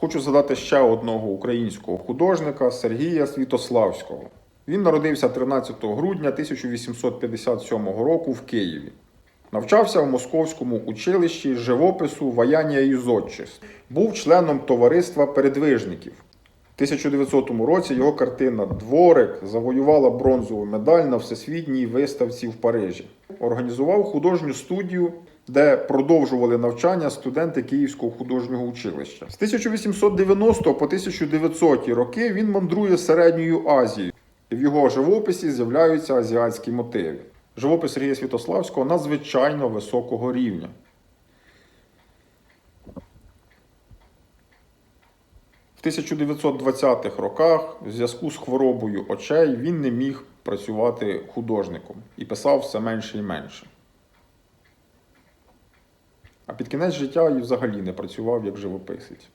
Хочу згадати ще одного українського художника Сергія Світославського. Він народився 13 грудня 1857 року в Києві. Навчався в Московському училищі живопису Ваяння і Зодчис. Був членом товариства передвижників. В 1900 році його картина Дворик завоювала бронзову медаль на всесвітній виставці в Парижі. Організував художню студію, де продовжували навчання студенти Київського художнього училища. З 1890 по 1900 роки він мандрує середньою Азією. В його живописі з'являються азіатські мотиви. Живопис Сергія Святославського надзвичайно високого рівня. 1920-х роках, в зв'язку з хворобою очей, він не міг працювати художником і писав все менше і менше. А під кінець життя і взагалі не працював як живописець.